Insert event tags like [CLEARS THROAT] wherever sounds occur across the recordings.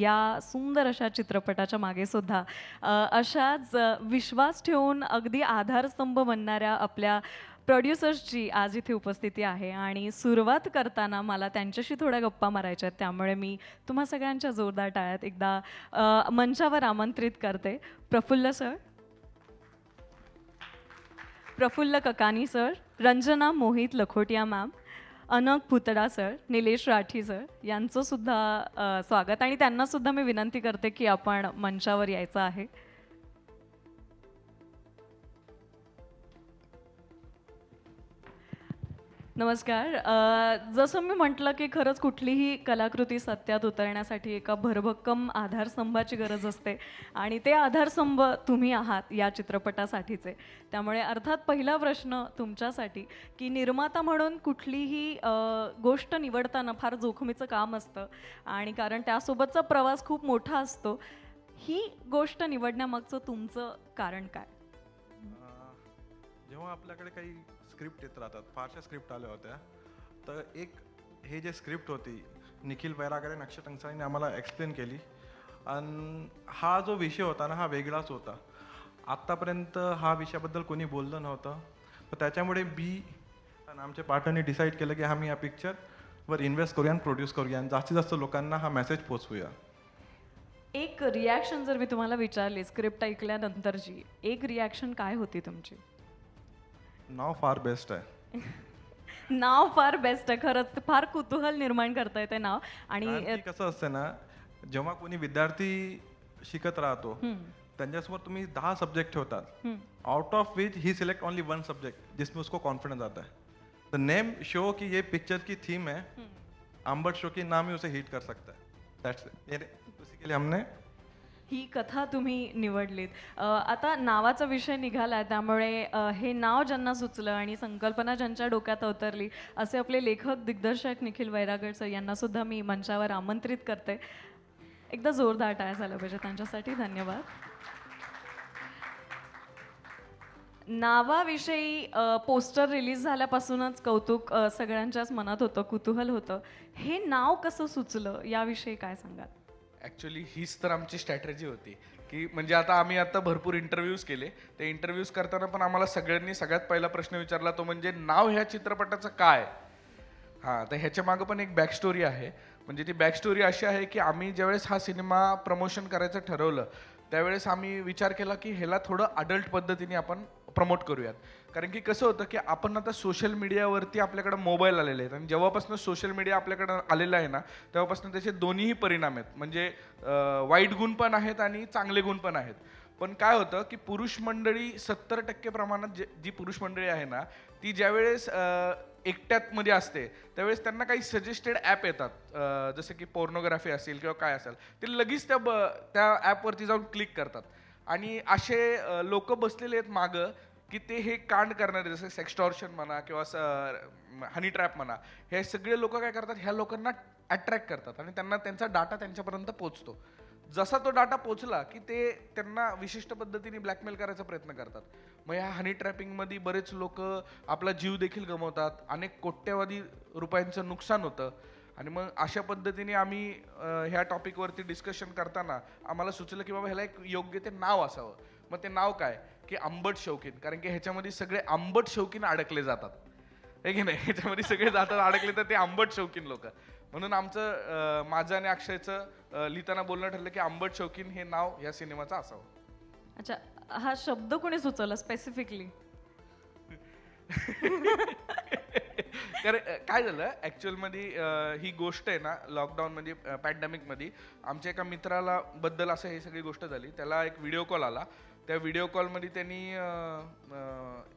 या सुंदर अशा चित्रपटाच्या मागे सुद्धा अशाच विश्वास ठेवून अगदी आधारस्तंभ बनणाऱ्या आपल्या प्रोड्युसर्सची आज इथे उपस्थिती आहे. आणि सुरुवात करताना मला त्यांच्याशी थोड्या गप्पा मारायच्या आहेत. त्यामुळे मी तुम्हा सगळ्यांच्या जोरदार टाळ्यात एकदा मंचावर आमंत्रित करते. Prafull sir. Prafull Kakani sir. Ranjana Mohit Lakhotiya ma'am. अनक पुतडा sir Nilesh Rathi sir यांचं सुद्धा स्वागत. आणि त्यांना सुद्धा मी विनंती करते की आपण मंचावर यायचं आहे. नमस्कार. जसं मी म्हटलं की खरंच कुठलीही कलाकृती सत्यात उतरण्यासाठी एका भरभक्कम आधारस्तंभाची गरज असते आणि ते आधारस्तंभ तुम्ही आहात या चित्रपटासाठीचे. त्यामुळे अर्थात पहिला प्रश्न तुमच्यासाठी की निर्माता म्हणून कुठलीही गोष्ट निवडताना फार जोखमीचं काम असतं आणि कारण त्यासोबतचा प्रवास खूप मोठा असतो. ही गोष्ट निवडण्यामागचं तुमचं कारण काय? जेव्हा आपल्याकडे काही स्क्रिप्ट येत राहतात. फारशा स्क्रिप्ट आल्या होत्या. तर एक हे जे स्क्रिप्ट होती निखिल बैरागरे आणि अक्षय टंगसाळीने आम्हाला एक्सप्लेन केली. आणि हा जो विषय होता ना हा वेगळाच होता. आत्तापर्यंत हा विषयाबद्दल कोणी बोललं नव्हतं. तर त्याच्यामुळे बी आणि आमच्या पार्टनरने डिसाईड केलं की आम्ही या पिक्चरवर इन्व्हेस्ट करूया आणि प्रोड्यूस करूया. आणि जास्तीत जास्त लोकांना हा मेसेज पोचवूया. एक रिॲक्शन जर मी तुम्हाला विचारली स्क्रिप्ट ऐकल्यानंतरची एक रिॲक्शन काय होती तुमची? नाव फार बेस्ट आहे. नाव फार बेस्ट आहे. खरंच फार कुतूहल निर्माण करता येते नाव. आणि कारण की कसं असतं ना जेव्हा कोणी विद्यार्थी शिकत राहतो त्यांच्यासमोर तुम्ही दहा सब्जेक्ट ठेवतात. Out of which he select only one subject जिसमें उसको कॉन्फिडेंस आता है. द नेम शो कि ये पिक्चर की थीम है अंबट शो की नाम ही उसे हिट कर सकता है. दैट्स उसी के लिए हमने ही कथा तुम्ही निवडलीत. आता नावाचा विषय निघाला आहे त्यामुळे हे नाव ज्यांना सुचलं आणि संकल्पना ज्यांच्या डोक्यात अवतरली असे आपले लेखक दिग्दर्शक निखिल वैरागड सर यांनासुद्धा मी मंचावर आमंत्रित करते. एकदा जोरदार टाळ्या झालं पाहिजे त्यांच्यासाठी. धन्यवाद. नावाविषयी पोस्टर रिलीज झाल्यापासूनच कौतुक सगळ्यांच्याच मनात होतं कुतूहल होतं. हे नाव कसं सुचलं? याविषयी काय सांगाल? ॲक्च्युली हीच तर आमची स्ट्रॅटेजी होती. की म्हणजे आता आम्ही आता भरपूर इंटरव्ह्यूज केले. ते इंटरव्ह्यूज करताना पण आम्हाला सगळ्यांनी सगळ्यात पहिला प्रश्न विचारला तो म्हणजे नाव ह्या चित्रपटाचं काय? हां तर ह्याच्या मागं पण एक बॅकस्टोरी आहे. म्हणजे ती बॅकस्टोरी अशी आहे की आम्ही ज्यावेळेस हा सिनेमा प्रमोशन करायचं ठरवलं त्यावेळेस आम्ही विचार केला की ह्याला थोडं अडल्ट पद्धतीने आपण प्रमोट करूयात. कारण की कसं होतं की आपण आता सोशल मीडियावरती आपल्याकडं मोबाईल आलेले आहेत. आणि जेव्हापासून सोशल मीडिया आपल्याकडं आलेला आहे ना तेव्हापासून त्याचे दोन्हीही परिणाम आहेत. म्हणजे वाईट गुण पण आहेत आणि चांगले गुण पण आहेत. पण काय होतं की पुरुष मंडळी सत्तर टक्के प्रमाणात जे जी पुरुष मंडळी आहे ना ती ज्यावेळेस एकट्यातमध्ये एकट्यात मध्ये असते त्यावेळेस त्यांना काही सजेस्टेड ॲप येतात. जसं की पोर्नोग्राफी असेल किंवा काय असेल ते लगेच त्या ब त्या ॲपवरती जाऊन क्लिक करतात. आणि असे लोक बसलेले आहेत मागं की ते हे कांड करणारे जसं सेक्स्टॉर्शन म्हणा किंवा हनी ट्रॅप म्हणा हे सगळे लोक काय करतात? ह्या लोकांना अट्रॅक्ट करतात आणि त्यांना त्यांचा डाटा त्यांच्यापर्यंत पोचतो जसा तो डाटा पोचला की ते त्यांना विशिष्ट पद्धतीने ब्लॅकमेल करायचा प्रयत्न करतात. मग ह्या हनी ट्रॅपिंगमध्ये बरेच लोक आपला जीव देखील गमवतात. अनेक कोट्यवधी रुपयांचं नुकसान होतं. आणि मग अशा पद्धतीने आम्ही ह्या टॉपिकवरती डिस्कशन करताना आम्हाला सुचलं की बाबा ह्याला एक योग्य ते नाव असावं. मग ते नाव काय? की आंबट शौकीन. कारण की ह्याच्यामध्ये सगळे आंबट शौकीन अडकले जातात. आहे की नाही? ह्याच्यामध्ये सगळे जातात अडकले तर ते आंबट शौकीन लोक. म्हणून आमचं माझं आणि अक्षयचं लिहिताना बोलणं ठरलं की आंबट शौकीन हे नाव या सिनेमाचं असावं. अच्छा हा शब्द कोणी सुचवला स्पेसिफिकली [LAUGHS] तर काय झालं ऍक्च्युअलमध्ये ही गोष्ट आहे ना लॉकडाऊनमध्ये पॅन्डेमिकमध्ये आमच्या एका मित्राला बद्दल असं ही सगळी गोष्ट झाली. त्याला एक व्हिडिओ कॉल आला. त्या व्हिडिओ कॉलमध्ये त्यांनी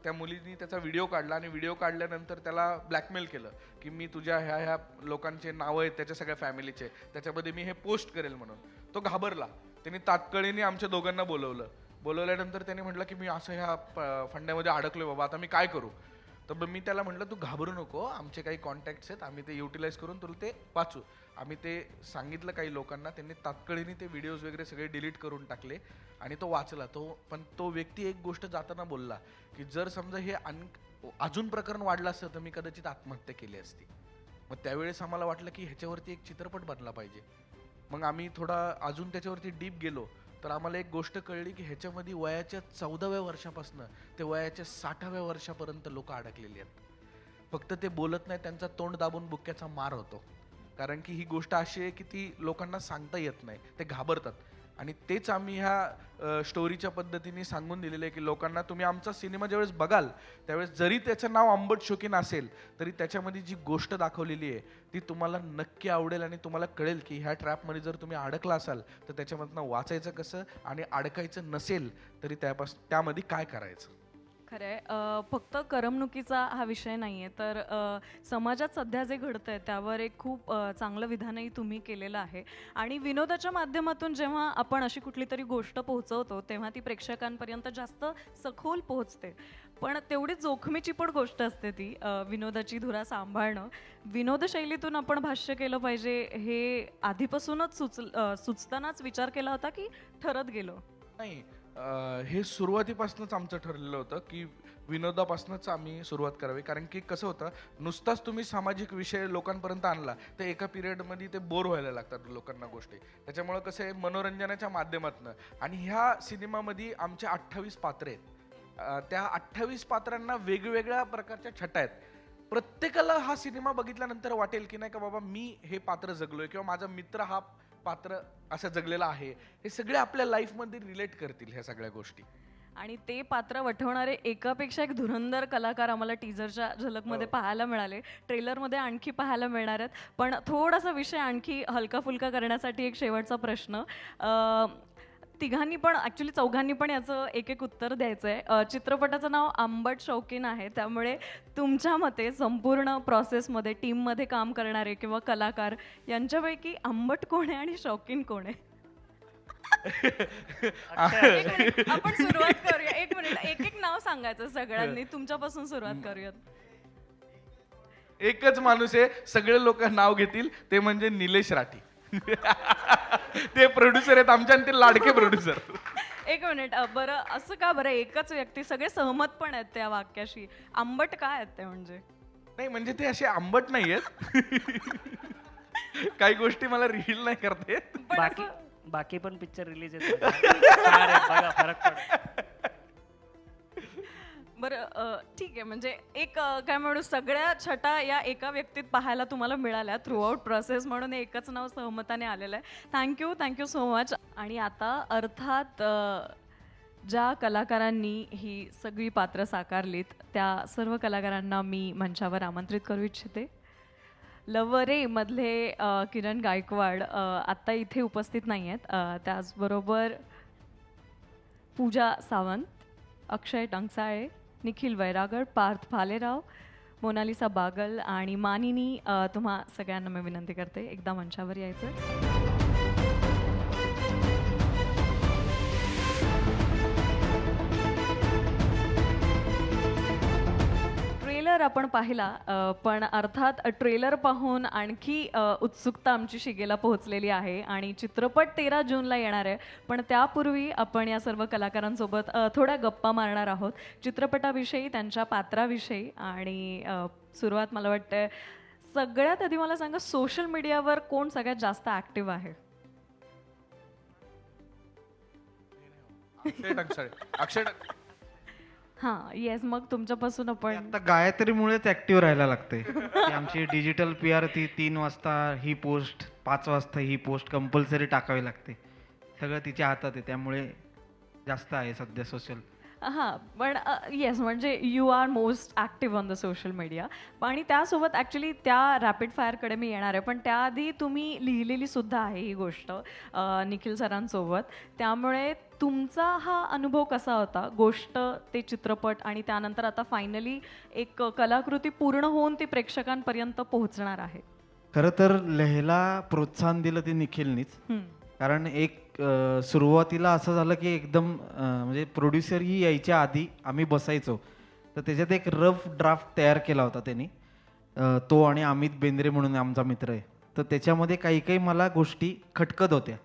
त्या मुलीनी त्याचा व्हिडिओ काढला आणि व्हिडिओ काढल्यानंतर त्याला ब्लॅकमेल केलं की मी तुझ्या ह्या ह्या लोकांचे नावं आहेत त्याच्या सगळ्या फॅमिलीचे त्याच्यामध्ये मी हे पोस्ट करेल म्हणून. तो घाबरला. त्यांनी तात्काळीने आमच्या दोघांना बोलवलं. बोलवल्यानंतर त्यांनी म्हटलं की मी असं ह्या फंड्यामध्ये अडकलो बाबा आता मी काय करू? तर मग मी त्याला म्हटलं तू घाबरू नको आमचे काही कॉन्टॅक्ट्स आहेत आम्ही ते युटिलाइज करून तुला ते वाचू. आम्ही ते सांगितलं काही लोकांना त्यांनी तात्काळीने ते व्हिडिओज वगैरे सगळे डिलीट करून टाकले आणि तो वाचला. तो पण तो व्यक्ती एक गोष्ट जाताना बोलला की जर समजा हे अन अजून प्रकरण वाढलं असतं तर मी कदाचित आत्महत्या केली असती. मग त्यावेळेस आम्हाला वाटलं की ह्याच्यावरती एक चित्रपट बनला पाहिजे. मग आम्ही थोडा अजून त्याच्यावरती डीप गेलो. तर आम्हाला एक गोष्ट कळली की ह्याच्यामध्ये वयाच्या चौदाव्या वर्षापासून ते वयाच्या साठाव्या वर्षापर्यंत लोक अडकलेली आहेत. फक्त ते बोलत नाही त्यांचा तोंड दाबून बुक्क्याचा मार होतो. कारण की ही गोष्ट अशी आहे की ती लोकांना सांगता येत नाही ते घाबरतात. आणि तेच आम्ही ह्या स्टोरीच्या पद्धतीने सांगून दिलेलं आहे की लोकांना तुम्ही आमचा सिनेमा ज्यावेळेस बघाल त्यावेळेस जरी त्याचं नाव आंबट शोकीन असेल तरी त्याच्यामध्ये जी गोष्ट दाखवलेली आहे ती तुम्हाला नक्की आवडेल आणि तुम्हाला कळेल की ह्या ट्रॅपमध्ये जर तुम्ही अडकला असाल तर त्याच्यामधनं वाचायचं कसं आणि अडकायचं नसेल तरी त्यापास त्यामध्ये काय करायचं? खरंय. आहे फक्त करमणुकीचा हा विषय नाही आहे तर समाजात सध्या जे घडतं आहे त्यावर एक खूप चांगलं विधानही तुम्ही केलेलं आहे. आणि विनोदाच्या माध्यमातून जेव्हा आपण अशी कुठली तरी गोष्ट पोहोचवतो तेव्हा ती प्रेक्षकांपर्यंत जास्त सखोल पोहोचते. पण तेवढी जोखमीची पण गोष्ट असते ती विनोदाची धुरा सांभाळणं. विनोदशैलीतून आपण भाष्य केलं पाहिजे हे आधीपासूनच सुच सुचतानाच विचार केला होता की ठरत गेलो? नाही. हे सुरुवातीपासूनच आमचं ठरलेलं होतं की विनोदापासूनच आम्ही सुरुवात करावी. कारण की कसं होतं नुसताच तुम्ही सामाजिक विषय लोकांपर्यंत आणला तर एका पिरियडमध्ये ते बोर व्हायला लागतात लोकांना गोष्टी. त्याच्यामुळं कसं आहे मनोरंजनाच्या माध्यमातून आणि ह्या सिनेमामध्ये आमचे अठ्ठावीस पात्रे आहेत. त्या अठ्ठावीस पात्रांना वेगवेगळ्या प्रकारच्या छटा आहेत. प्रत्येकाला हा सिनेमा बघितल्यानंतर वाटेल की नाही का बाबा मी हे पात्र जगलोय किंवा माझा मित्र हा पात्र असं जगलेला आहे हे सगळे आपल्या लाईफमध्ये रिलेट करतील ह्या सगळ्या गोष्टी. आणि ते पात्र वठवणारे एकापेक्षा एक धुरंदर कलाकार आम्हाला टीजरच्या झलकमध्ये पाहायला मिळाले. ट्रेलरमध्ये आणखी पाहायला मिळणार आहेत. पण थोडासा विषय आणखी हलका फुलका करण्यासाठी एक शेवटचा प्रश्न. तिघांनी पण ॲक्च्युली चौघांनी पण याचं एक एक उत्तर द्यायचं आहे चित्रपटाचं नाव आंबट शौकीन आहे. त्यामुळे तुमच्या मते संपूर्ण प्रोसेसमध्ये टीममध्ये काम करणारे किंवा कलाकार यांच्यापैकी आंबट कोण आहे आणि शौकीन कोण आहे? एक मिनिट, आपण सुरुवात करूया. एक मिनिट एक एक नाव सांगायचं सगळ्यांनी. तुमच्यापासून सुरुवात करूयात. एकच माणूस आहे सगळे लोक नाव घेतील ते म्हणजे निलेश राठी. [LAUGHS] ते प्रोड्युसर आहेत आमच्या आणि ते लाडके प्रोड्युसर [LAUGHS] एक मिनिट अ, बरं असं का बरं एकच व्यक्ती सगळे सहमत पण आहेत त्या वाक्याशी. आंबट काय आहेत ते म्हणजे? नाही म्हणजे ते असे आंबट नाही आहेत [LAUGHS] काही गोष्टी मला रिव्हील नाही करता पण बाकी असं बाकी पण पिक्चर रिलीज आहेत छान आहे, बघा फरक पडेल बरं ठीक आहे. म्हणजे एक काय म्हणू सगळ्या छटा या एका व्यक्तीत पाहायला तुम्हाला मिळाल्या थ्रू आउट प्रोसेस म्हणून एकच नाव सहमताने आलेलं आहे. थँक्यू थँक्यू सो मच आणि आता अर्थात ज्या कलाकारांनी ही सगळी पात्र साकारलीत त्या सर्व कलाकारांना मी मंचावर आमंत्रित करू इच्छिते. लवरे मधले किरण गायकवाड आत्ता इथे उपस्थित नाही आहेत त्याचबरोबर पूजा सावंत अक्षय टंगसाळे निखिल वैरागड पार्थ भालेराव मोनालिसा बागल आणि मानिनी तुम्हा सगळ्यांना मी विनंती करते एकदा मंचावर यायचं. ट्रेलर आपण पाहिला पण अर्थात ट्रेलर पाहून आणखी उत्सुकता आमची शिगेला पोहोचलेली आहे आणि चित्रपट तेरा जूनला येणार आहे. पण त्यापूर्वी आपण या सर्व कलाकारांसोबत थोड्या गप्पा मारणार आहोत. चित्रपटाविषयी त्यांच्या पात्राविषयी आणि सुरुवात मला वाटतं सगळ्यात आधी मला सांगा सोशल मीडियावर कोण सगळ्यात जास्त ऍक्टिव्ह आहे? अक्षय अक्षय हां येस मग तुमच्यापासून आपण आता गायत्रीमुळेच ऍक्टिव्ह राहायला लागते आमची डिजिटल पी आर ती तीन वाजता ही पोस्ट पाच वाजता ही पोस्ट कंपल्सरी टाकावी लागते. सगळं तिच्या हातात आहे त्यामुळे जास्त आहे सध्या सोशल हां पण येस म्हणजे you are most active on the social media आणि त्यासोबत ॲक्च्युली त्या रॅपिड फायरकडे मी येणार आहे पण त्याआधी तुम्ही लिहिलेली सुद्धा आहे ही गोष्ट अ, निखिल सरांसोबत. त्यामुळे तुमचा हा अनुभव कसा होता? गोष्ट ते चित्रपट आणि त्यानंतर आता फायनली एक कलाकृती पूर्ण होऊन ती प्रेक्षकांपर्यंत पोहोचणार आहे. खरं तर लहेला प्रोत्साहन दिलं ते निखिलनीच. कारण एक सुरुवातीला असं झालं की एकदम म्हणजे प्रोड्युसर ही यायच्या आधी आम्ही बसायचो. तर त्याच्यात एक रफ ड्राफ्ट तयार केला होता त्यांनी. तो आणि अमित बेंद्रे म्हणून आमचा मित्र आहे. तर त्याच्यामध्ये काही काही मला गोष्टी खटकत होत्या.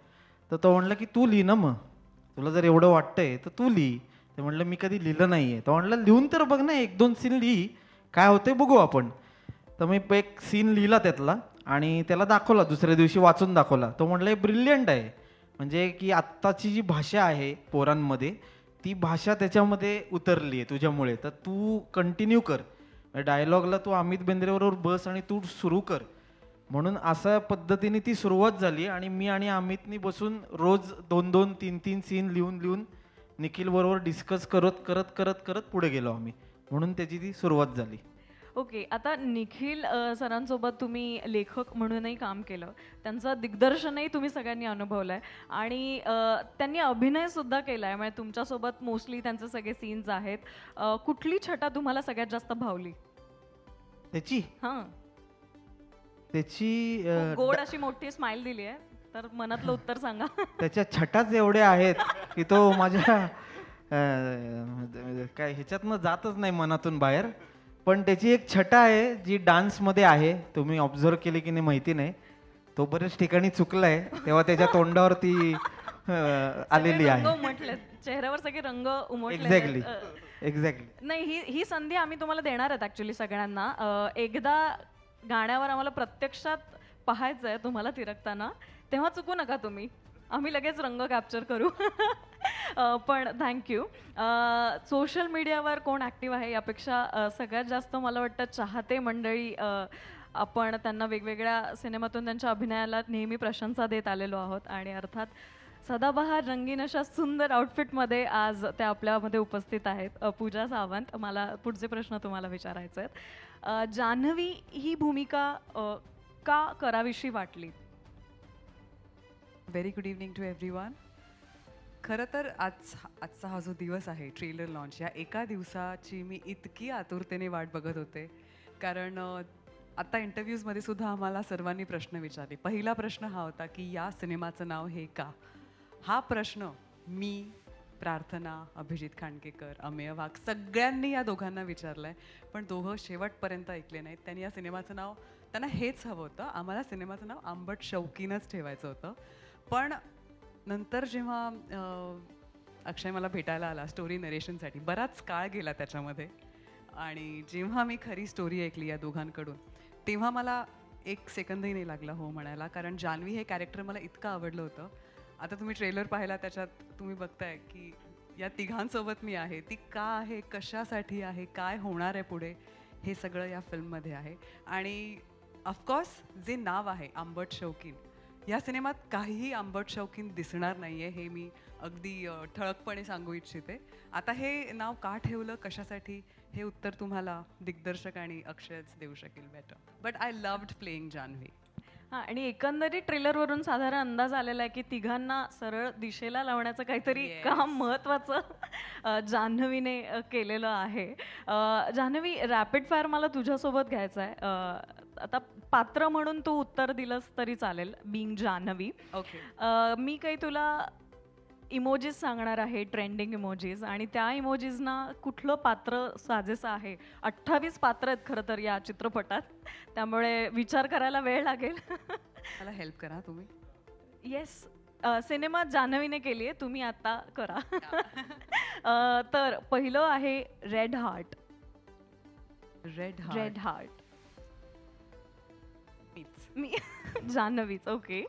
तर तो म्हणलं की तू लिही ना मग. तुला जर एवढं वाटतंय तर तू लिही ते म्हणलं मी कधी लिहिलं नाही आहे तर म्हणलं लिहून तर बघ ना एक दोन सीन लिही. काय होते बघू आपण. तर मी एक सीन लिहिला त्यातला आणि त्याला दाखवला दुसऱ्या दिवशी वाचून दाखवला. तो म्हटलं हे ब्रिलियंट आहे. म्हणजे की आत्ताची जी भाषा आहे पोरांमध्ये ती भाषा त्याच्यामध्ये उतरली आहे तुझ्यामुळे. तर तू कंटिन्यू कर. डायलॉगला तू अमित बेंद्रेबरोबर बस आणि तू सुरू कर. म्हणून अशा पद्धतीने ती सुरुवात झाली आणि मी आणि अमितनी बसून रोज दोन दोन तीन तीन सीन लिहून लिहून निखिल बरोबर डिस्कस करत करत करत करत पुढे गेलो आम्ही. म्हणून त्याची ती सुरुवात झाली. ओके आता निखिल सरांसोबत तुम्ही लेखक म्हणूनही काम केलं. त्यांचं दिग्दर्शनही तुम्ही सगळ्यांनी अनुभवलं आहे आणि त्यांनी अभिनय सुद्धा केला आहे म्हणजे तुमच्यासोबत मोस्टली त्यांचे सगळे सीन्स आहेत. कुठली छटा तुम्हाला सगळ्यात जास्त भावली? त्याची? हां. त्याची अं, गोड अशी मोठी स्माइल दिली आहे. तर मनातलं उत्तर सांगा. [LAUGHS] त्याच्या छटाच एवढ्या आहेत की तो माझ्या अं, काय ह्याच्यातनं जातच नाही मनातून बाहेर. पण त्याची एक छटा आहे जी डान्समध्ये आहे. तुम्ही ऑब्झर्व केली की नाही माहिती नाही. तो बऱ्याच ठिकाणी चुकलाय. तेव्हा त्याच्या [LAUGHS] तोंडावरती अं, आलेली आहे. चेहऱ्यावर सगळे रंग उमटले एक्झॅक्टली एक्झॅक्टली नाही ही ही संधी आम्ही तुम्हाला देणार आहेत ऍक्च्युली सगळ्यांना. अं, एकदा गाण्यावर आम्हाला प्रत्यक्षात पाहायचं आहे तुम्हाला थिरकताना तेव्हा चुकू नका तुम्ही. आम्ही लगेच रंग कॅप्चर करू. [LAUGHS] पण थँक्यू सोशल मीडियावर कोण ॲक्टिव्ह आहे यापेक्षा सगळ्यात जास्त मला वाटतं चाहते मंडळी आपण त्यांना वेगवेगळ्या सिनेमातून त्यांच्या अभिनयाला नेहमी प्रशंसा देत आलेलो आहोत. आणि अर्थात सदाबहार रंगीन अशा सुंदर आउटफिटमध्ये आज त्या आपल्यामध्ये उपस्थित आहेत. पूजा सावंत मला पुढचे प्रश्न तुम्हाला विचारायचे आहेत. जान्हवी ही भूमिका का करावीशी वाटली? Very good evening to everyone खरं तर आज आजचा हा जो दिवस आहे ट्रेलर लॉन्च या एका दिवसाची मी इतकी आतुरतेने वाट बघत होते. कारण आता इंटरव्ह्यूजमध्ये सुद्धा आम्हाला सर्वांनी प्रश्न विचारले. पहिला प्रश्न हा होता की या सिनेमाचं नाव हे का? हा प्रश्न मी प्रार्थना अभिजित खांडकेकर अमेय वाघ सगळ्यांनी या दोघांना विचारलं आहे पण दोघं शेवटपर्यंत ऐकले नाहीत. त्यांनी या सिनेमाचं नाव त्यांना हेच हवं होतं. आम्हाला सिनेमाचं नाव आंबट शौकीनच ठेवायचं होतं. पण नंतर जेव्हा अक्षय मला भेटायला आला स्टोरी नरेशनसाठी बराच काळ गेला त्याच्यामध्ये. आणि जेव्हा मी खरी स्टोरी ऐकली या दोघांकडून तेव्हा मला एक सेकंदही नाही लागला हो म्हणायला. कारण जान्हवी हे कॅरेक्टर मला इतकं आवडलं होतं. आता तुम्ही ट्रेलर पाहिला त्याच्यात तुम्ही बघताय की या तिघांसोबत मी आहे. ती का आहे कशासाठी आहे काय होणार आहे पुढे हे सगळं या फिल्ममध्ये आहे. आणि ऑफकोर्स जे नाव आहे आंबट शौकीन या सिनेमात काहीही आंबट शौकीन दिसणार नाही आहे हे मी अगदी ठळकपणे सांगू इच्छिते. आता हे नाव का ठेवलं कशासाठी हे उत्तर तुम्हाला दिग्दर्शक आणि अक्षयच देऊ शकेल better but I loved playing Janhavi हां आणि एकंदरीत ट्रेलरवरून साधारण अंदाज आलेला आहे की तिघांना सरळ दिशेला लावण्याचं काहीतरी Yes. काम महत्त्वाचं अ, जान्हवीने केलेलं आहे. जान्हवी रॅपिड फायर मला तुझ्यासोबत घ्यायचं आहे आता पात्र म्हणून तू उत्तर दिलंस तरी चालेल बिंग जान्हवी. ओके अ, मी काही तुला इमोजीज सांगणार आहे ट्रेंडिंग इमोजीज आणि त्या इमोजीजना कुठलं पात्र साजेसं आहे? अठ्ठावीस पात्र आहेत खरं तर या चित्रपटात. त्यामुळे विचार करायला वेळ लागेल. मला हेल्प करा तुम्ही. येस सिनेमा जान्हवीने केली आहे तुम्ही आता करा. [LAUGHS] तर पहिलं आहे red heart red red heart मी [LAUGHS] जान्हवीच okay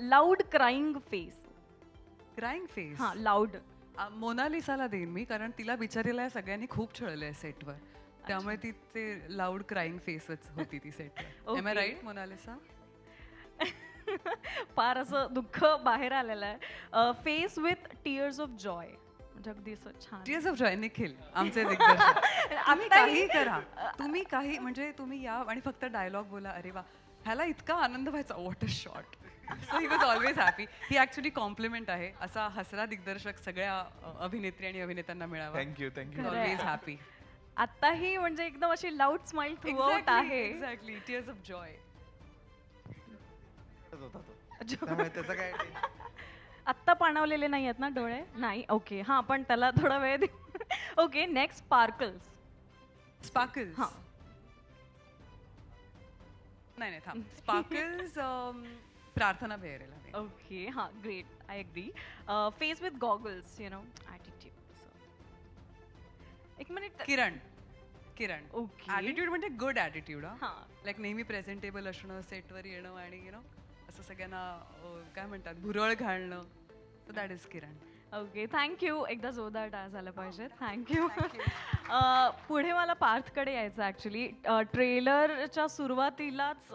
loud crying face crying face हां लाऊड मोनालिसाला देईन मी कारण तिला बिचारीला या सगळ्यांनी खूप छळलंय सेटवर त्यामुळे ती ते लाऊड क्राईंग फेसच होती ती सेटवर एम आय. Right Mona Lisa? [LAUGHS] फार असं दुःख बाहेर आलेलं आहे. Face with tears of joy म्हणजे अगदी असं छान. टीएस ऑफ जॉय निखिल [LAUGHS] आमचे तुम्ही काही करा. [LAUGHS] तुम्ही काही म्हणजे तुम्ही या आणि फक्त डायलॉग बोला. अरे वा ह्याला इतका आनंद व्हायचा. What a shot so he was always happy he actually compliment आहे. असा हसरा दिग्दर्शक सगळ्या अ, अभिनेत्री आणि अभिनेत्यांना मिळावा. थँक्यू थँक्यू ऑलवेज हॅपी आत्ताही म्हणजे एकदम अशी लाऊड स्माइल थ्रू आउट आहे. एक्झॅक्टली टीअर्स ऑफ जॉय त्यामुळे त्याचं काय आत्ता पाणवलेले नाही आहेत ना डोळे? नाही? ओके हां पण त्याला थोडा वेळ दे. ओके नेक्स्ट स्पार्कल्स स्पार्कल्स हां. नाही नाही थांब. स्पार्कल्स प्रार्थना बेहरेला. ओके हां great I agree face with goggles you know attitude एक minute Kiran Kiran. Okay. Attitude म्हणजे गुड ॲटिट्यूड हा. लाईक नेहमी प्रेझेंटेबल असणं सेटवर येणं आणि यु नो असं सगळ्यांना काय म्हणतात भुरळ घालणं. So that is Kiran. Okay thank you एकदा जोरदार टाळ झाला पाहिजे. थँक्यू [LAUGHS] पुढे मला पार्थकडे यायचं ॲक्च्युली ट्रेलरच्या सुरुवातीलाच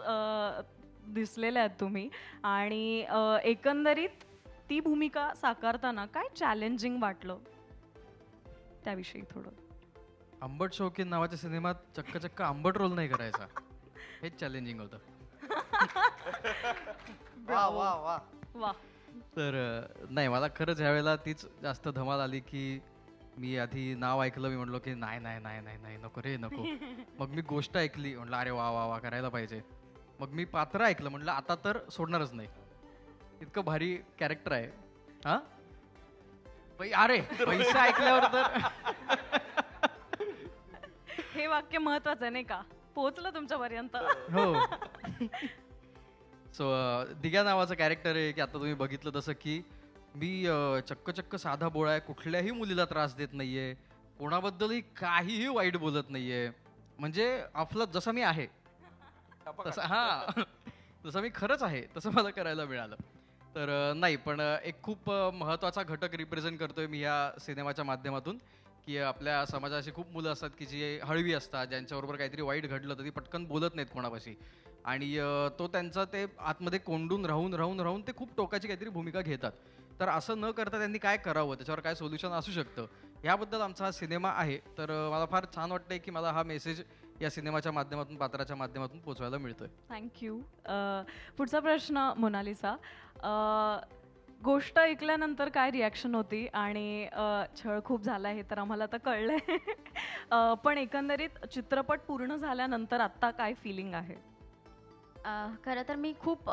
अ, दिसलेले आहेत तुम्ही. आणि एकंदरीत ती भूमिका साकारताना काय चॅलेंजिंग वाटलं? त्याविषयी थोडं. आंबट शौकीन नावाच्या सिनेमात चक्क चक्क आंबट रोल नाही करायचा. हेच चॅलेंजिंग होतं. वा वा वा. वा. तर नाही मला खरंच ह्यावेळेला तीच जास्त धमाल आली की मी आधी नाव ऐकलं मी म्हटलो की नाही नाही नाही नाही नाही नको रे नको. [LAUGHS] मग मी गोष्ट ऐकली म्हटलं अरे वा वा वा करायला पाहिजे. मग मी पात्र ऐकलं म्हटलं आता तर सोडणारच नाही. इतकं भारी कॅरेक्टर आहे. हा? अरे पैसे ऐकल्यावर तर. [LAUGHS] हे वाक्य महत्वाचं आहे नाही का? पोहोचलं तुमच्यापर्यंत. [LAUGHS] हो. सो दिग्या नावाचं कॅरेक्टर आहे की आता तुम्ही बघितलं तसं की मी चक्क चक्क साधा बोळा आहे कुठल्याही मुलीला त्रास देत नाहीये कोणाबद्दलही काहीही वाईट बोलत नाहीये. म्हणजे आपलं जसं मी आहे तसं हां. [LAUGHS] जसं मी खरंच आहे तसं मला करायला मिळालं. तर नाही पण एक खूप महत्त्वाचा घटक रिप्रेझेंट करतोय मी या सिनेमाच्या माध्यमातून की आपल्या समाजाची खूप मुलं असतात की जी हळवी असतात ज्यांच्याबरोबर काहीतरी वाईट घडलं तर ती पटकन बोलत नाहीत कोणापाशी. आणि तो त्यांचा ते आतमध्ये कोंडून राहून राहून राहून ते खूप टोकाची काहीतरी भूमिका घेतात. तर असं न करता त्यांनी काय करावं? त्याच्यावर काय सोल्युशन असू शकतं? याबद्दल आमचा हा सिनेमा आहे. तर मला फार छान वाटतंय की मला हा मेसेज या सिनेमाच्या माध्यमातून पात्राच्या माध्यमातून पोचवायला मिळतोय. थँक्यू पुढचा प्रश्न मोनालिसा. अ, गोष्ट ऐकल्यानंतर काय रिॲक्शन होती? आणि अ, छळ खूप झाला हे तर आम्हाला आता कळलंय. अ, पण एकंदरीत चित्रपट पूर्ण झाल्यानंतर आत्ता काय फिलिंग आहे? खरं तर मी खूप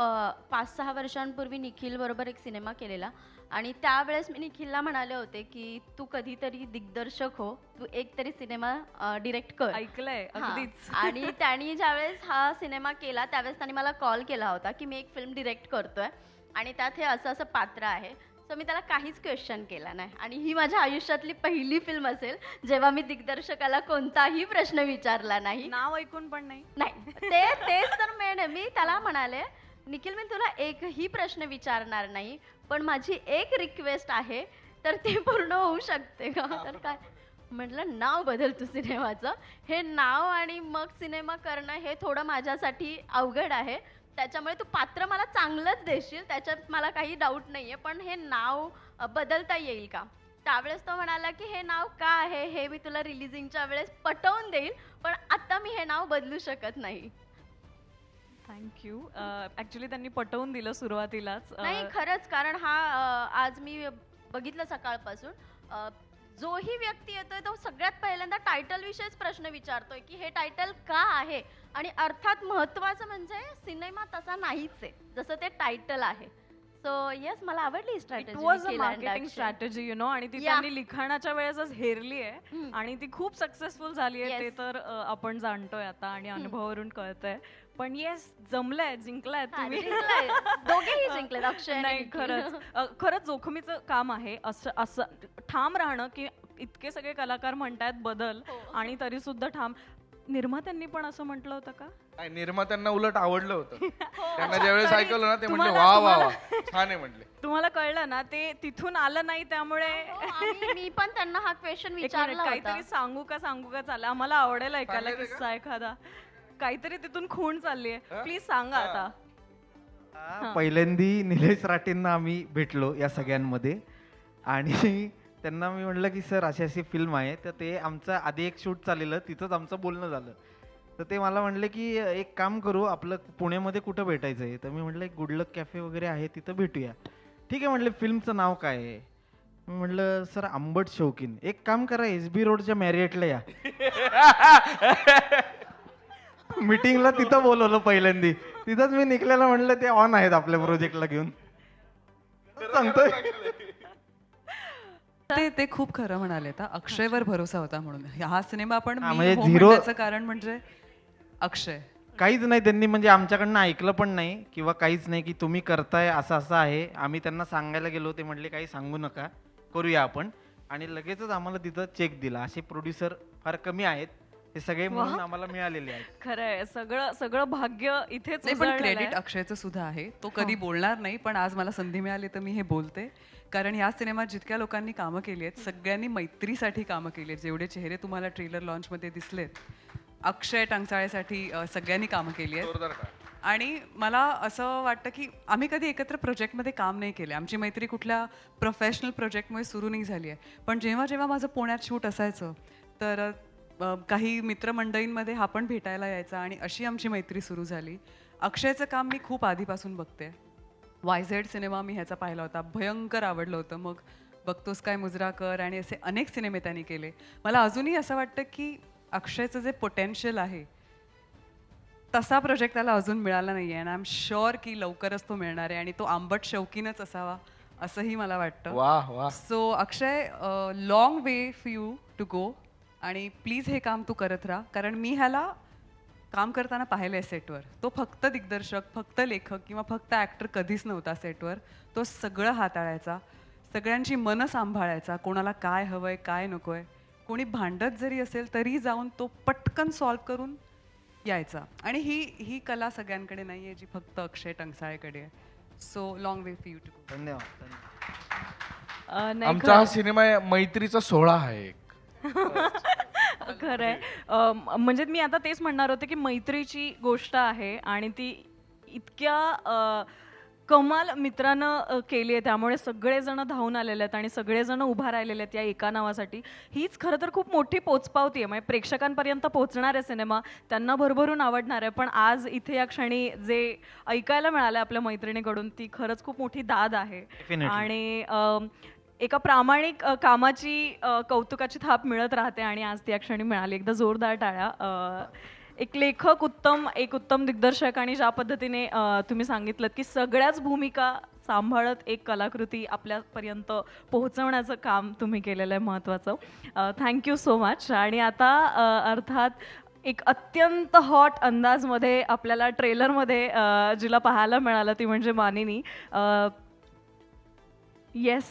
पाच सहा वर्षांपूर्वी निखिल बरोबर एक सिनेमा केलेला. आणि त्यावेळेस मी निखिलला म्हणाले होते की तू कधीतरी दिग्दर्शक हो तू एक तरी सिनेमा डिरेक्ट कर. ऐकलंय. अगदीच. [LAUGHS] आणि त्यांनी ज्यावेळेस हा सिनेमा केला त्यावेळेस त्यांनी मला कॉल केला होता की मी एक फिल्म डिरेक्ट करतोय आणि त्यात हे असं असं पात्र आहे. सो मी त्याला काहीच क्वेश्चन केला नाही. आणि ही माझ्या आयुष्यातली पहिली फिल्म असेल जेव्हा मी दिग्दर्शकाला कोणताही प्रश्न विचारला नाही. नाव ऐकून पण नाही. नाही ते तेच तर मेन आहे. मी त्याला म्हणाले निखिल मी तुला एकही प्रश्न विचारणार नाही पण माझी एक रिक्वेस्ट आहे तर ती पूर्ण होऊ शकते का? तर काय? म्हटलं नाव बदल तू सिनेमाचं. हे नाव आणि मग सिनेमा करणं हे थोडं माझ्यासाठी अवघड आहे. त्याच्यामुळे तू पात्र मला चांगलंच देशील त्याच्यात मला काही डाऊट नाही आहे पण हे नाव बदलता येईल का? त्यावेळेस तो म्हणाला की हे नाव का आहे? हे मी तुला रिलिजिंगच्या वेळेस पटवून देईल पण आता मी हे नाव बदलू शकत नाही. थँक्यू ऍक्च्युली त्यांनी पटवून दिलं सुरुवातीलाच. नाही खरंच कारण हा अ, आज मी बघितलं सकाळपासून. अ, जोही व्यक्ती येतोय तो सगळ्यात पहिल्यांदा टायटल विषयीच प्रश्न विचारतोय की हे टायटल का आहे? आणि अर्थात महत्वाचं म्हणजे सिनेमा तसा नाहीच आहे जसं ते टायटल आहे. सो येस मला आवडली it was a marketing strategy you know आणि ती. त्यांनी लिखाणाच्या वेळेसच हेरली आहे. आणि ती खूप सक्सेसफुल झाली आहे ते. तर आपण जाणतोय आता आणि अनुभवावरून कळतंय पण येस जमलंय जिंकलाय तुम्ही दोघेही [LAUGHS] अक्षय आणि नाही. खरंच खरंच जोखमीचं काम आहे असं असं ठाम राहणं की इतके सगळे कलाकार म्हणतायत बदल हो. आणि तरी सुद्धा ठाम निर्मात्यांनी पण असं म्हटलं होतं का? नाही निर्मात्यांना उलट आवडलं होतं. [LAUGHS] हो. त्यांना ज्यावेळेस ऐकलं ना ते म्हणले तुम्हाला- वा वा वा. तुम्हाला- छान आहे म्हणले [LAUGHS] तुम्हाला कळलं ना ते तिथून आलं नाही त्यामुळे. हो, आणि मी पण त्यांना हा क्वेश्चन [LAUGHS] एक मिनिट, विचारला होता. काहीतरी सांगू का सांगू का? चालेल आम्हाला आवडेल ऐकायला सांगायचं किस्सा एखादा. काहीतरी तिथून खूण चालली आहे. हा? प्लीज सांगा हा. आता. पहिल्यांदी निलेश राठेंना आम्ही भेटलो या सगळ्यांमध्ये. आणि त्यांना मी म्हटलं की सर अशी अशी फिल्म आहे. तर ते आमचं आधी एक शूट चाललेलं तिथंच आमचं बोलणं झालं. तर ते मला म्हणले की एक काम करू आपलं पुण्यामध्ये कुठं भेटायचं आहे? तर मी म्हटलं एक गुडलक कॅफे वगैरे आहे तिथं भेटूया. ठीक आहे म्हटलं फिल्मचं नाव काय आहे? मी म्हटलं सर आंबट शौकीन. एक काम करा एस बी रोडच्या मॅरिएटला या. [LAUGHS] मीटिंगला तिथं बोलवलं पहिल्यांदी. तिथंच मी निघलेलं म्हणलं ते ऑन आहेत आपल्या प्रोजेक्टला घेऊन. सांगतोय ते ते खूप खरं म्हणाले आता. अक्षयवर भरोसा होता म्हणून. हा सिनेमा पण हा, मी म्हणजे हो म्हणण्याचं कारण म्हणजे अक्षय. काहीच नाही त्यांनी म्हणजे आमच्याकडनं ऐकलं पण नाही किंवा काहीच नाही की तुम्ही करताय असं असं आहे. आम्ही त्यांना सांगायला गेलो ते म्हटले काही सांगू नका करूया आपण. आणि लगेचच आम्हाला तिथं चेक दिला. असे प्रोड्युसर फार कमी आहेत. हे सगळे म्हणून आम्हाला मिळालेले आहेत. खरंय. सगळं सगळं भाग्य इथेच नाही पण क्रेडिट आहे. अक्षयचं सुद्धा आहे. तो कधी बोलणार नाही पण आज मला संधी मिळाली तर मी हे बोलते. कारण या सिनेमात जितक्या लोकांनी कामं केली आहेत सगळ्यांनी मैत्रीसाठी कामं केली आहेत. जेवढे चेहरे तुम्हाला ट्रेलर लॉन्चमध्ये दिसलेत अक्षय टंचाळेसाठी सगळ्यांनी कामं केली आहेत. आणि मला असं वाटतं की आम्ही कधी एकत्र प्रोजेक्टमध्ये काम नाही केले. आमची मैत्री कुठल्या प्रोफेशनल प्रोजेक्टमुळे सुरू नाही झाली आहे. पण जेव्हा जेव्हा माझं पुण्यात शूट असायचं तर काही मित्रमंडळींमध्ये हा पण भेटायला यायचा आणि अशी आमची मैत्री सुरू झाली. अक्षयचं काम मी खूप आधीपासून बघते. वाय झेड सिनेमा मी ह्याचा पाहिला होता. भयंकर आवडलं होतं. मग बघतोस काय मुजरा कर आणि असे अनेक सिनेमे त्यांनी केले. मला अजूनही असं वाटतं की अक्षयचं जे पोटेन्शियल आहे तसा प्रोजेक्ट त्याला अजून मिळाला नाही आहे आणि आय एम शुअर की लवकरच तो मिळणार आहे आणि तो आंबट शौकीनच असावा असंही मला वाटतं. So Akshay long way for you to go आणि प्लीज हे काम तू करत राहा. कारण मी ह्याला काम करताना पाहिलं आहे सेटवर. तो फक्त दिग्दर्शक फक्त लेखक किंवा फक्त ॲक्टर कधीच नव्हता सेटवर. तो सगळं हाताळायचा सगळ्यांची मनं सांभाळायचा कोणाला काय हवंय काय नको आहे कोणी भांडत जरी असेल तरी जाऊन तो पटकन सॉल्व करून यायचा. आणि ही ही कला सगळ्यांकडे नाही आहे जी फक्त अक्षय टंगसाळेकडे आहे. So long way for you to धन्यवाद आमचा हा सिनेमा मैत्रीचा सोहळा आहे एक. [LAUGHS] [LAUGHS] खरंय म्हणजे मी आता तेच म्हणणार होते की मैत्रीची गोष्ट आहे आणि ती इतक्या कमाल मित्रानं केली आहे. त्यामुळे सगळेजण धावून आलेले आहेत आणि सगळेजण उभा राहिलेले आहेत या एका नावासाठी. हीच खरं तर खूप मोठी पोचपावती आहे. म्हणजे प्रेक्षकांपर्यंत पोहोचणार आहे सिनेमा त्यांना भरभरून आवडणार आहे. पण आज इथे या क्षणी जे ऐकायला मिळालं आपल्या मैत्रिणीकडून ती खरंच खूप मोठी दाद आहे. आणि एका प्रामाणिक अ, कामाची अ, कौतुकाची थाप मिळत राहते आणि आज ती या क्षणी मिळाली. एकदा जोरदार टाळ्या. अ, एक लेखक उत्तम एक उत्तम दिग्दर्शक आणि ज्या पद्धतीने अ, तुम्ही सांगितलं की सगळ्याच भूमिका सांभाळत एक कलाकृती आपल्यापर्यंत पोहोचवण्याचं काम तुम्ही केलेलं आहे महत्त्वाचं. थँक्यू सो मच आणि आता अ, अर्थात एक अत्यंत हॉट अंदाजमध्ये आपल्याला ट्रेलरमध्ये अ, जिला पाहायला मिळालं ती म्हणजे मानिनी. अ, येस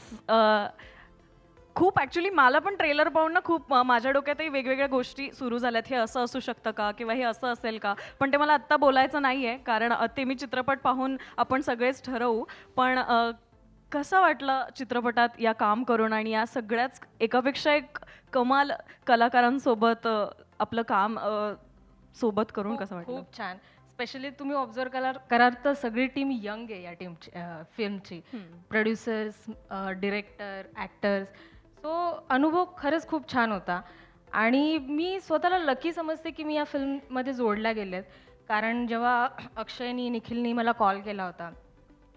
खूप ॲक्च्युली मला पण ट्रेलर पाहून ना खूप माझ्या डोक्यातही वेगवेगळ्या गोष्टी सुरू झाल्यात. हे असं असू शकतं का किंवा हे असं असेल का? पण ते मला आत्ता बोलायचं नाही आहे कारण ते मी चित्रपट पाहून आपण सगळेच ठरवू. पण कसं वाटलं चित्रपटात या काम करून आणि या सगळ्याच एकापेक्षा एक कमाल कलाकारांसोबत आपलं काम सोबत करून कसं वाटलं? खूप छान. स्पेशली तुम्ही ऑब्झर्व कराल कराल तर सगळी टीम यंग आहे या टीमची फिल्मची प्रोड्युसर्स डिरेक्टर ॲक्टर्स सो अनुभव खरंच खूप छान होता. आणि मी स्वतःला लकी समजते की मी या फिल्ममध्ये जोडल्या गेलेत. कारण जेव्हा अक्षयनी निखिलनी मला कॉल केला होता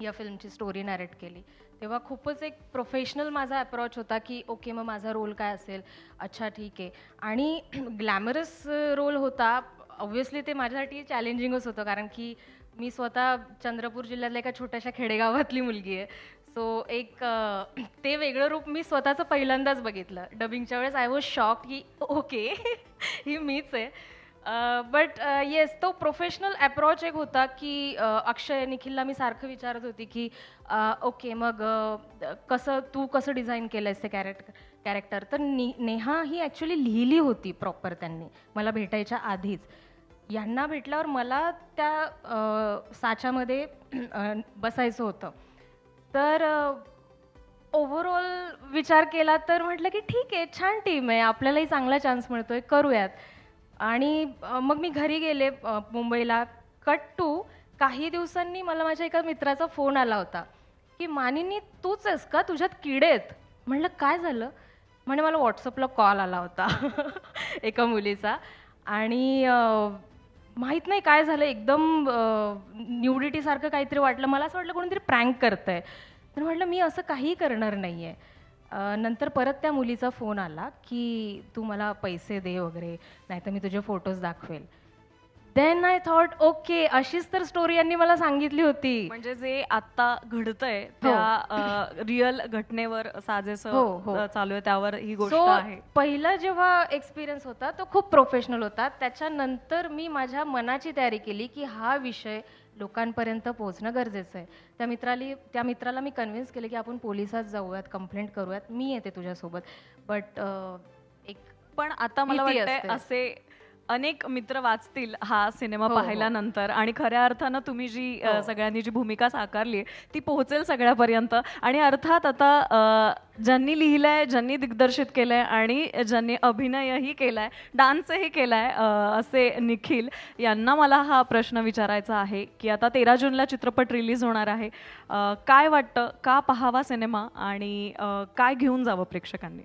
या फिल्मची स्टोरी नॅरेट केली तेव्हा खूपच एक प्रोफेशनल माझा अप्रोच होता की ओके मग माझा रोल काय असेल? अच्छा ठीक आहे. आणि [CLEARS THROAT] ग्लॅमरस रोल होता ऑब्व्हियसली ते माझ्यासाठी चॅलेंजिंगच होतं कारण की मी स्वतः चंद्रपूर जिल्ह्यातल्या एका छोट्याशा खेडेगावातली मुलगी आहे. सो एक [CLEARS THROAT] ते वेगळं रूप मी स्वतःचं पहिल्यांदाच बघितलं. डबिंगच्या वेळेस आय वॉज शॉक की ओके [LAUGHS] ही मीच आहे. बट येस तो प्रोफेशनल अप्रोच एक होता की अक्षय निखिलला मी सारखं विचारत होती की ओके मग कसं तू कसं डिझाईन केलं आहेस ते कॅरेक्टर कॅरेक्टर तर नि नेहा ही ॲक्च्युली लिहिली होती प्रॉपर त्यांनी मला भेटायच्या आधीच. यांना भेटल्यावर मला त्या साच्यामध्ये [CLEARS THROAT] बसायचं होतं. तर ओव्हरऑल विचार केला तर म्हटलं की ठीक आहे छान टीम आहे. आपल्यालाही चांगला चान्स मिळतो आहे करूयात. आणि मग मी घरी गेले मुंबईला. कट टू काही दिवसांनी मला माझ्या एका मित्राचा फोन आला होता. की मानिनी तूच आहेस का? तुझ्यात किडे आहेत. म्हटलं काय झालं? म्हणे मला व्हॉट्सअपला कॉल आला होता. [LAUGHS] एका मुलीचा. आणि माहीत नाही काय झालं एकदम न्यूडिटीसारखं काहीतरी वाटलं. मला असं वाटलं कोणीतरी प्रँक करतंय. तर म्हटलं मी असं काही करणार नाही आहे नंतर परत त्या मुलीचा फोन आला की तू मला पैसे दे वगैरे नाहीतर मी तुझे फोटोज दाखवेल. देन आय थॉट ओके अशीच तर स्टोरी यांनी मला सांगितली होती. म्हणजे जे आता घडतंय त्या रिअल घटनेवर साजेस हो, हो. चालू आहे त्यावर ही गोष्ट आहे. पहिला जेव्हा एक्सपिरियन्स होता तो खूप प्रोफेशनल होता. त्याच्यानंतर मी माझ्या मनाची तयारी केली की हा विषय लोकांपर्यंत पोहोचणं गरजेचं आहे. त्या मित्राली त्या मित्राला मी कन्व्हिन्स केले की आपण पोलिसात जाऊयात कंप्लेंट करूयात मी येते तुझ्यासोबत. बट एक पण आता मला असते. असे अनेक मित्र वाचतील हा सिनेमा हो, हो. पाहिल्यानंतर. आणि खऱ्या अर्थानं तुम्ही जी अ, सगळ्यांनी जी भूमिका साकारली ती पोहोचेल सगळ्यापर्यंत. आणि अर्थात आता अ, ज्यांनी लिहिलंय ज्यांनी दिग्दर्शित केलंय आणि ज्यांनी अभिनयही केलाय डान्सही केलाय अ, असे निखिल यांना मला हा प्रश्न विचारायचा आहे की आता तेरा जूनला चित्रपट रिलीज होणार आहे. अ, काय वाटतं? का पाहावा सिनेमा? आणि अ, काय घेऊन जावं प्रेक्षकांनी?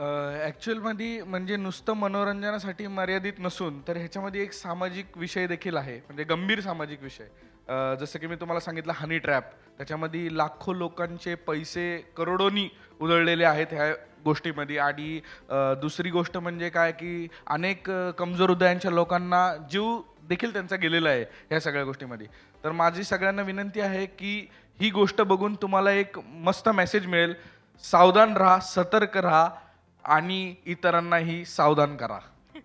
ॲक्च्युअलमध्ये म्हणजे नुसतं मनोरंजनासाठी मर्यादित नसून तर ह्याच्यामध्ये एक सामाजिक विषय देखील आहे. म्हणजे गंभीर सामाजिक विषय. जसं की मी तुम्हाला सांगितलं हनी ट्रॅप त्याच्यामध्ये लाखो लोकांचे पैसे करोडोनी उधळलेले आहेत ह्या गोष्टीमध्ये. आणि दुसरी गोष्ट म्हणजे काय की अनेक कमजोर हृदयांच्या लोकांना जीव देखील त्यांचा गेलेला आहे ह्या सगळ्या गोष्टीमध्ये. तर माझी सगळ्यांना विनंती आहे की ही गोष्ट बघून तुम्हाला एक मस्त मेसेज मिळेल. सावधान राहा सतर्क राहा. आणि इतरांनाही सावधान करा. [LAUGHS]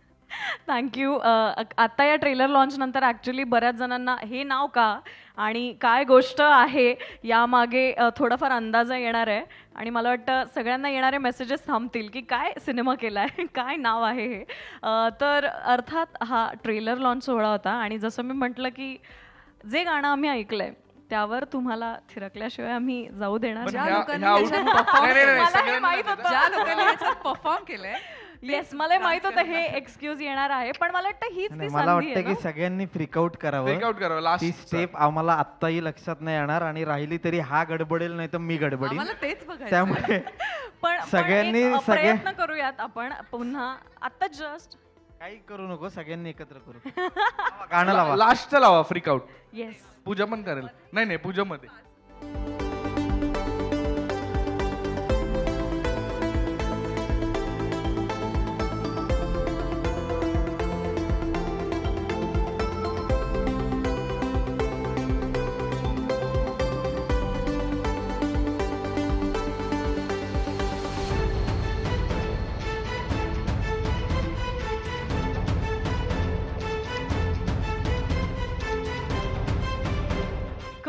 थँक्यू आत्ता या ट्रेलर लॉन्च नंतर ॲक्च्युली बऱ्याच जणांना हे नाव का? आणि काय गोष्ट आहे? यामागे थोडाफार अंदाज येणार आहे. आणि मला वाटतं सगळ्यांना येणारे मेसेजेस थांबतील की काय सिनेमा केला आहे काय नाव आहे हे? तर अर्थात हा ट्रेलर लॉन्च सोहळा होता. आणि जसं मी म्हटलं की जे गाणं आम्ही ऐकलं आहे त्यावर तुम्हाला थिरकल्याशिवाय आम्ही जाऊ देणार. पण ज्या ह्या- लोकांनी ह्या याच्यात outfit- perform नाही, नाही, नाही, केलं. मला हे सगळ्यांना माहीत होतं. ज्या लोकांनी याच्यात परफॉर्म केलंय [LAUGHS] येस मला माहीत होतं हे एक्सक्यूज येणार आहे पण मला वाटतं हीच ती नाही, मला संधी वाटतं आहे की ना. सगळ्यांनी फ्रिकआउट करावं. ती चा. स्टेप आम्हाला आत्ताही लक्षात नाही येणार आणि राहिली तरी हा गडबडेल नाही तर मी गडबडीन. आम्हाला तेच बघायचं त्यामुळे [LAUGHS] पण सगळ्यांनी सगळ्या- प्रयत्न करूयात आपण पुन्हा आता जस्ट काही करू नको सगळ्यांनी एकत्र करू. [LAUGHS] गाणं लावा. लास्टचं लावा फ्रिक आउट येस पूजा पण करेल. नाही नाही पूजामध्ये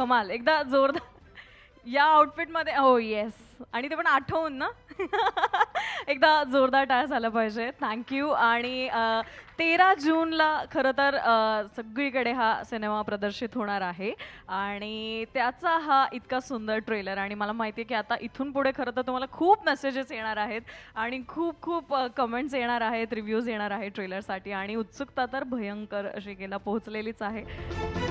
कमाल एकदा जोरदार. या आउटफिटमध्ये हो येस आणि ते पण आठवून ना? [LAUGHS] एकदा जोरदार टाळ झालं पाहिजे. थँक्यू आणि तेरा जूनला खरं तर सगळीकडे हा सिनेमा प्रदर्शित होणार आहे. आणि त्याचा हा इतका सुंदर ट्रेलर आणि मला माहिती आहे की आता इथून पुढे खरं तर तुम्हाला खूप मेसेजेस येणार आहेत. आणि खूप खूप कमेंट्स येणार आहेत रिव्ह्यूज येणार आहेत ट्रेलरसाठी आणि उत्सुकता तर भयंकर अशी गेला पोहोचलेलीच आहे.